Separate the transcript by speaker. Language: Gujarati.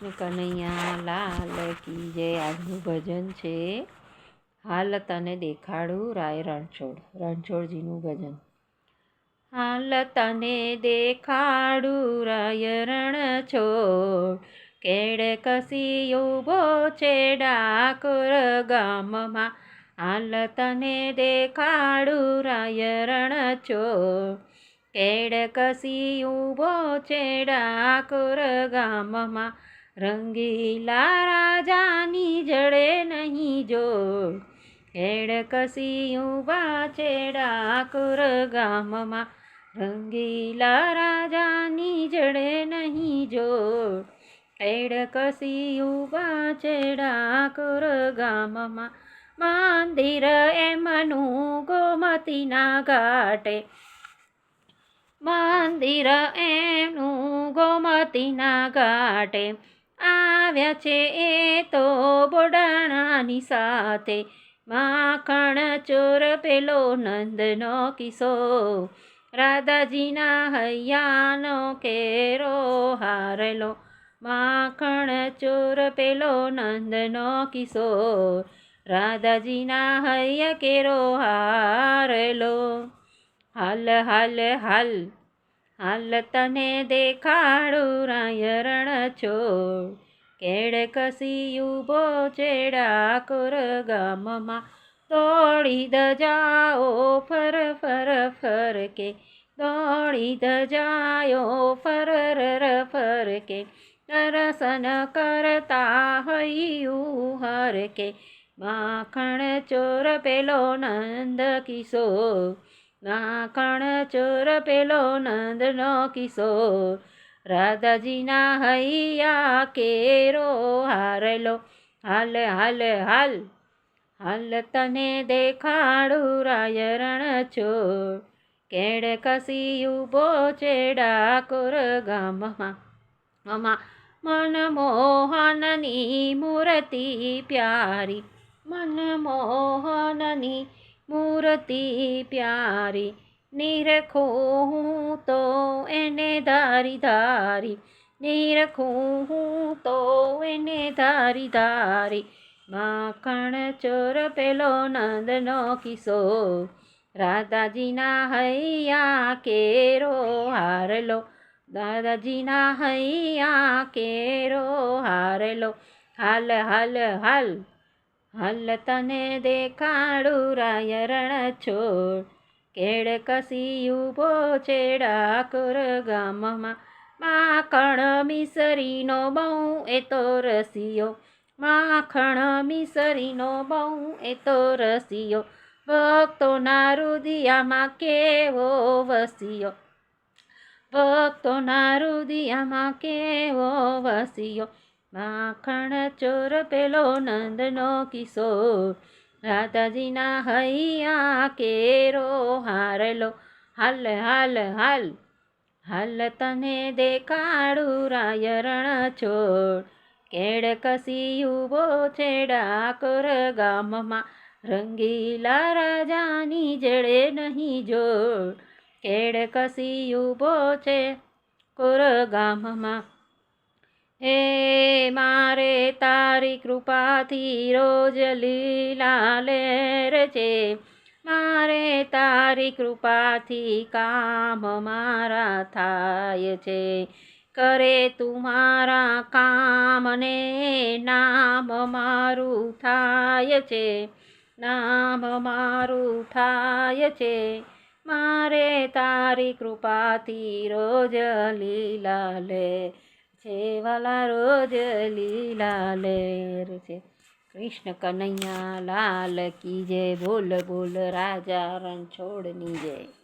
Speaker 1: કૃષ્ણ કનૈયા, લાલ કી જય આજનું ભજન છે. હાલ તને દેખાડું રાય રણછોડ, રણછોડજીનું ભજન. હાલ તને દેખાડું રાય રણછોડ કેડ કસી ઊભો છે ડાકોર ગામમાં. હાલ તને દેખાડું રાય રણછોડ કેડ કસી ઊભો છે ડાકોર ગામમાં. રંગીલા રાજાની જડે નહીં જો એડ કસી ઊભા છે ડાકોર ગામમાં રંગીલા રાજાની જડે નહીં જો એડ કસી ઊભા છે ડાકોર ગામમાં મંદિર એમનું ગોમતીના ઘાટે. મંદિર એમનું ગોમતીના ઘાટે. આવ્યા છે એ તો બોડાણાની સાથે. માખણ, ચોર, પેલો નંદનો કિસો રાધાજીના હૈયાનો કેરો હારેલો. માખણ, ચોર, પેલો નંદનો કિસો રાધાજીના હૈયા કેરો હારેલો. હાલ હાલ હાલ. હાલ તને દેખાડું રાયરણ છોડ. કેડ કસી ઊભો ચેડા કુર ગામમાં દોડી દજાઓ ફર ફર ફર કે. દોડી દજાયો ફર રર ફર કે. દર્શન કરતા હૈયું હર કે. માખણ ચોર પેલો નંદ કિશોર. નાખણ ચોર પેલો નંદનો કિશોર. રાધાજીના હૈયા કેરો હારેલો. હાલ હાલ હાલ હાલ તને દેખાડું રાયરણ છો કેડ કસી ઊભો છે ડાકોર ગામમાં. મમા મનમોહનની મૂર્તિ પ્યારી. મનમોહનની મૂર્તિ પ્યારી, નિરખું હું તો એને ધારી ધારી, નિરખું હું તો એને ધારી ધારી. માખણ ચોર પેલો નંદનો કિસો રાધાજીના હૈયા કેરો હારલો, દાદાજીના હૈયા કેરો હારલો. હાલ હાલ હાલ હાલ તને દેખાડું રાય રણ છોડ કેડ કસી ઊભો છે ગામમાં. માખણ મિસરીનો બહુ એ તો રસિયો. માખણ મિસરીનો બહુ એ તો રસિયો. ભક્તોના રુદિયામાં કેવો વસિયો. ભક્તોના રુદિયામાં કેવો વસિયો. માખણ ચોર પેલો નંદનો કિશોર રાધાજીના હૈયા કેરો હારલો. હાલ હાલ હાલ હાલ તને દેખાડું રાયરણ છોડ. કેડ કસી ઊભો છે ડાકોર ગામમાં. રંગીલા રાજાની જડે નહીં જોડ. કેડ કસી ઊભો છે કોર ગામમાં. હે મારે તારી કૃપાથી રોજ લીલા લેર છે. મારે તારી કૃપાથી કામ મારા થાય છે. કરે તું મારા કામને, નામ મારું થાય છે. નામ મારું થાય છે. મારે તારી કૃપાથી રોજ લીલા લે છે, વાલા રોજ લીલા લેર છે. કૃષ્ણ કનૈયા લાલ કી જય, બોલ બોલ રાજા રણછોડની જય.